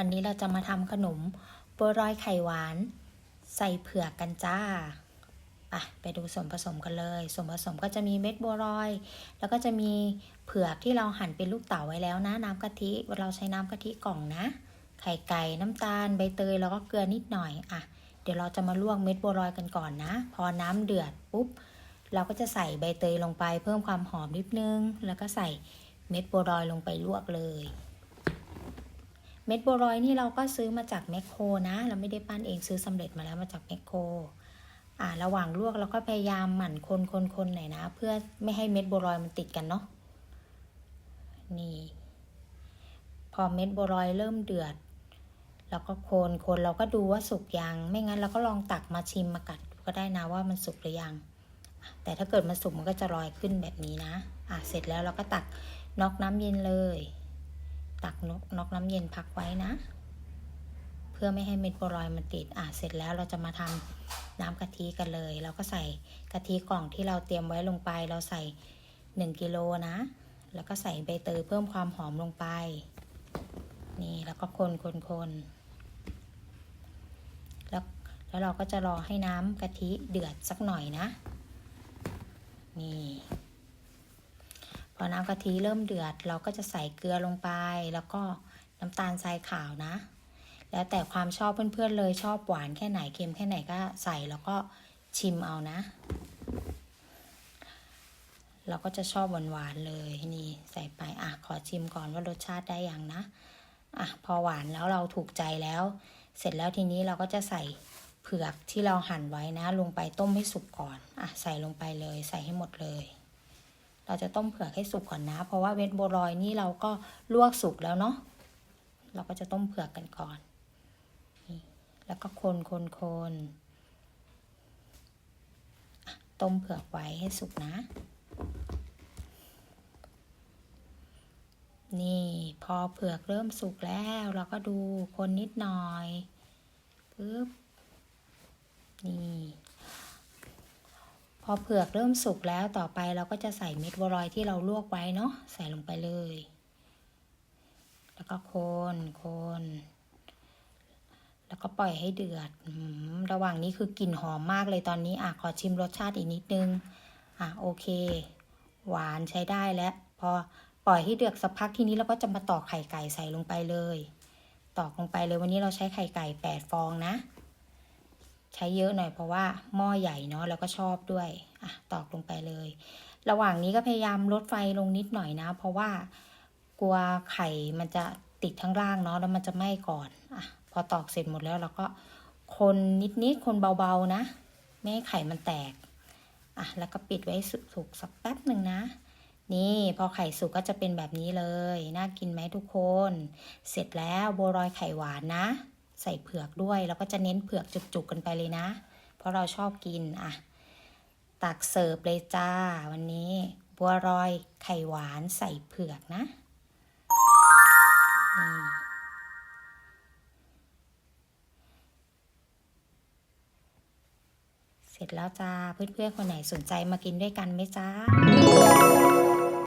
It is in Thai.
วันนี้เราจะมาทำขนมบัวรอยไข่หวาน ใส่เผือกกันจ้าอะไปดูส่วนผสมกันเลย ส่วนผสมก็จะมีเม็ดบัวรอย แล้วก็จะมีเผือกที่เราหั่นเป็นลูกเต๋าไว้แล้วนะ น้ำกะทิ เราใช้น้ำกะทิกล่องนะ ไข่ไก่ น้ำตาล ใบเตย แล้วก็เกลือนิดหน่อย อะ เดี๋ยวเราจะมาลวกเม็ดบัวรอยกันก่อนนะ พอน้ำเดือดปุ๊บ เราก็จะใส่ใบเตยลงไปเพิ่มความหอมนิดนึง แล้วก็ใส่เม็ดบัวรอยลงไปลวกเลย เม็ดบัวรอยนี่เราก็ซื้อมาจากแมคโครนะ เราไม่ได้ปั้นเองซื้อสำเร็จมาแล้วมาจากแมคโครอ่าระหว่างลวกเราก็พยายามหมั่นคนคนคนหน่อยนะ เพื่อไม่ให้เม็ดบัวรอยมันติดกันเนาะนี่ พอเม็ดบัวรอยเริ่มเดือดเราก็โคนคนเราก็ดูว่าสุกยัง ไม่งั้นเราก็ลองตักมาชิมมากัดก็ได้นะว่ามันสุกหรือยัง แต่ถ้าเกิดมันสุกมันก็จะลอยขึ้นแบบนี้นะ อะเสร็จแล้วเราก็ตักนอกน้ำเย็นเลย ตักนกนกน้ำเย็นพักไว้นะ เพื่อไม่ให้เม็ดบัวลอยมันติดอะเสร็จแล้วเราจะมาทำน้ำกะทิกันเลย เราก็ใส่กะทิกล่องที่เราเตรียมไว้ลงไป เราใส่หนึ่งกิโลนะ แล้วก็ใส่ใบเตยเพิ่มความหอมลงไป นี่แล้วก็คนคนคนแล้วแล้วเราก็จะรอให้น้ำกะทิเดือดสักหน่อยนะ นี่ พอน้ำกะทิเริ่มเดือด เราก็จะใส่เกลือลงไป แล้วก็น้ำตาลทรายขาวนะ แล้วแต่ความชอบเพื่อนๆเลยชอบหวานแค่ไหนเค็มแค่ไหนก็ใส่แล้วก็ชิมเอานะ เราก็จะชอบหวานๆเลยนี่ใส่ไปอะขอชิมก่อนว่ารสชาติได้ยังนะอะพอหวานแล้วเราถูกใจแล้ว เสร็จแล้วทีนี้เราก็จะใส่เผือกที่เราหั่นไว้นะ ลงไปต้มให้สุกก่อนอะใส่ลงไปเลยใส่ให้หมดเลย เราจะต้มเผือกให้สุกก่อนนะ เพราะว่าเวทบัวลอยนี่เราก็ลวกสุกแล้วเนาะเราก็จะต้มเผือกกันก่อนนี่แล้วก็คนคนคนต้มเผือกไว้ให้สุกนะ นี่พอเผือกเริ่มสุกแล้วเราก็ดูคนนิดหน่อยปึ๊บนี่ อเผือกเริ่มสุกแล้วต่อไปเราก็จะใส่เม็ดบัวลอยที่เราลวกไว้เนาะใส่ลงไปเลย แล้วก็คนคนแล้วก็ปล่อยให้เดือดระหว่างนี้คือกลิ่นหอมมากเลยตอนนี้อะขอชิมรสชาติอีกนิดนึงอะโอเค หวานใช้ได้แล้วพอปล่อยให้เดือดสักพักทีนี้เราก็จะมาตอกไข่ไก่ใส่ลงไปเลย ตอกลงไปเลยวันนี้เราใช้ไข่ไก่แปดฟองนะ ใช้เยอะหน่อยเพราะว่าหม้อใหญ่เนาะแล้วก็ชอบด้วยอะตอกลงไปเลย ระหว่างนี้ก็พยายามลดไฟลงนิดหน่อยนะ เพราะว่ากลัวไข่มันจะติดข้งล่างเนาะแล้วมันจะไหม้ก่อนอะพอตอกเสร็จหมดแล้วเราก็คนนิดๆคนเบาๆนะ ไม่ให้ไข่มันแตกอะแล้วก็ปิดไว้สุกสักแป๊บหนึ่งนะ นี่พอไข่สุกก็จะเป็นแบบนี้เลย น่ากินไหมทุกคน เสร็จแล้วโบัวลอยไข่หวานนะ ใส่เผือกด้วย แล้วก็จะเน้นเผือกจุกๆกันไปเลยนะ เพราะเราชอบกินอะตักเสิร์ฟเลยจ้า วันนี้บัวลอยไข่หวานใส่เผือกนะนี่เสร็จแล้วจ้าเพื่อนๆคนไหนสนใจมากินด้วยกันไหมจ้า